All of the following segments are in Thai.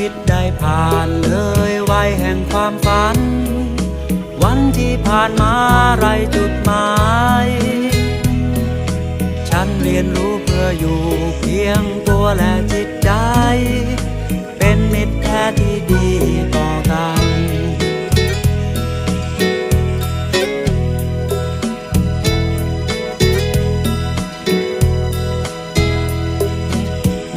วิตได้ผ่านเลยวัยแห่งความฝัน วันที่ผ่านมาไรจุดหมาย ฉันเรียนรู้เพื่ออยู่เพียงตัวและจิต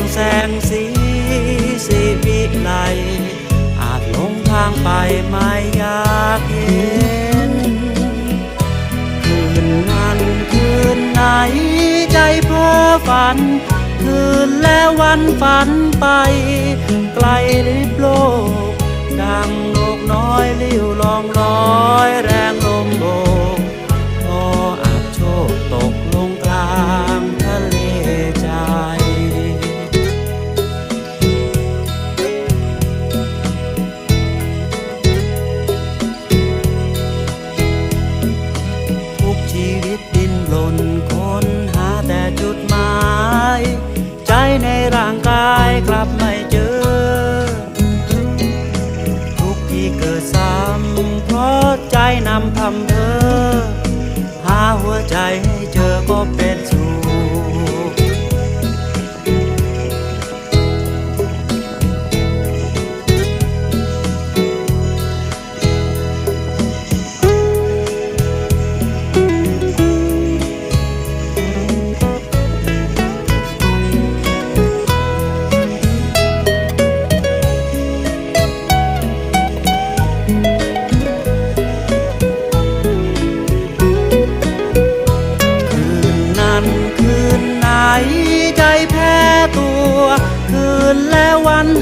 กลางแสงสีสีวิไลอาจหลงทางไปไม่อยากเห็น คืนนั้นคืนไหนใจเพ้อฝัน คืนแล้ววันฝันไป ไกลลิบโลก ดังนกน้อยลิ้วลองลอยแรงลมโบ กลับไม่เจอ ทุกที่เกิดซ้ำเพราะใจนำพำเพอหาหัวใจให้เจอก็เป็นสุ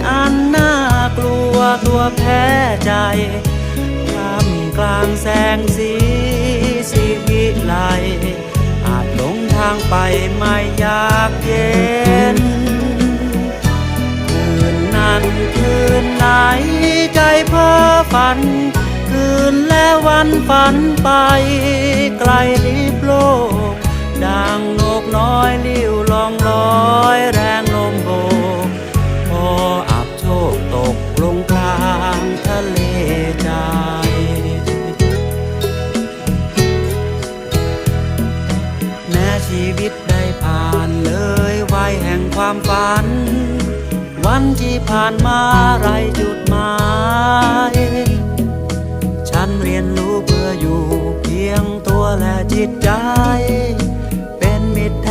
อันน่ากลัวตัวแพ้ใจท่ามกลางแสงสีสีวิไลอาจหลงทางไปไม่อยากเย็น คืนนั้นคืนไหนใจเพ้อฝัน คืนและวันฝันไปไกลลิบโลกดังนกน้อยลิ้วลองลอย ความฝัน วันที่ผ่านมาไรจุดหมาย